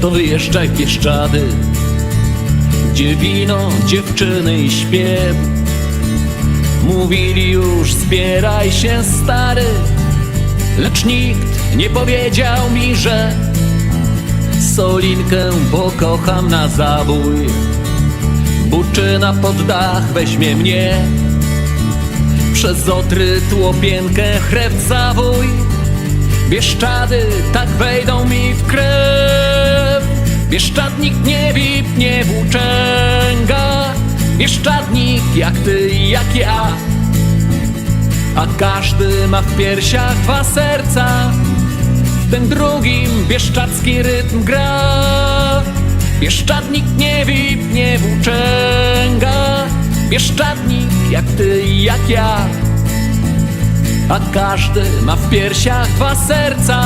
to wyjeżdżaj w Bieszczady Gdzie wino, dziewczyny i śpiew. Mówili już zbieraj się stary. Lecz nikt nie powiedział mi, że Solinkę pokocham na zabój Buczyna pod dach weźmie mnie. Przez otry tłopienkę chreb zawój Bieszczady tak wejdą mi w krew. Bieszczadnik nie wip, nie włóczęga. Bieszczadnik jak ty i jak ja. A każdy ma w piersiach dwa serca. W tym drugim bieszczadzki rytm gra. Bieszczadnik nie wip, nie włóczęga. Bieszczadnik jak ty i jak ja a każdy ma w piersiach dwa serca.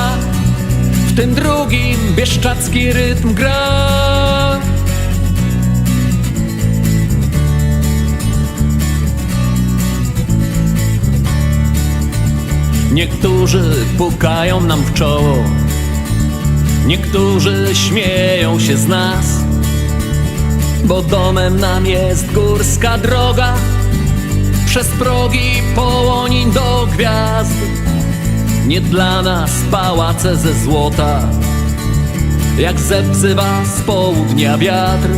W tym drugim bieszczacki rytm gra. Niektórzy pukają nam w czoło. Niektórzy śmieją się z nas. Bo domem nam jest górska droga przez progi połoniń do gwiazd. Nie dla nas pałace ze złota Jak zepsywa z południa wiatr.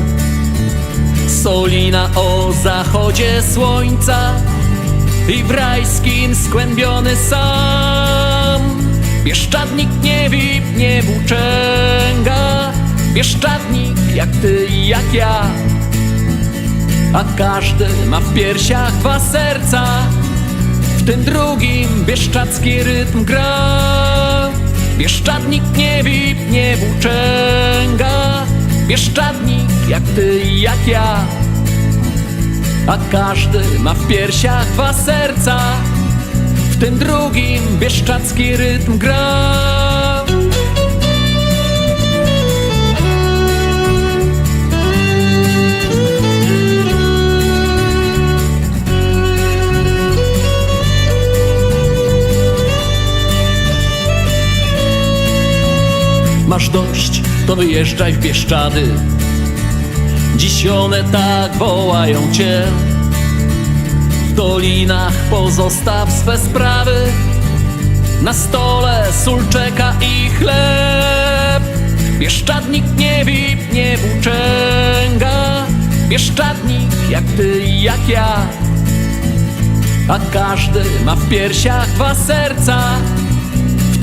Solina o zachodzie słońca I w rajskim skłębiony sam. Bieszczadnik nie wip, nie włóczęga. Bieszczadnik jak ty i jak ja a każdy ma w piersiach dwa serca. W tym drugim bieszczacki rytm gra. Bieszczadnik nie wip, nie włóczęga. Bieszczadnik jak ty i jak ja. A każdy ma w piersiach dwa serca. W tym drugim bieszczacki rytm gra Masz dość, to wyjeżdżaj w Bieszczady. Dziś one tak wołają cię. W dolinach pozostaw swe sprawy. Na stole sól czeka i chleb. Bieszczadnik nie wip, nie włóczęga Bieszczadnik jak ty i jak ja. A każdy ma w piersiach dwa serca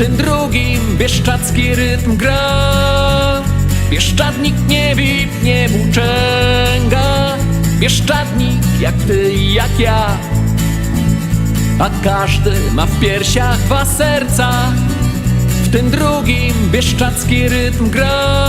tym drugim bieszczacki rytm gra. Bieszczadnik nie wip, nie włóczęga Bieszczadnik jak ty i jak ja. A każdy ma w piersiach dwa serca. W tym drugim bieszczacki rytm gra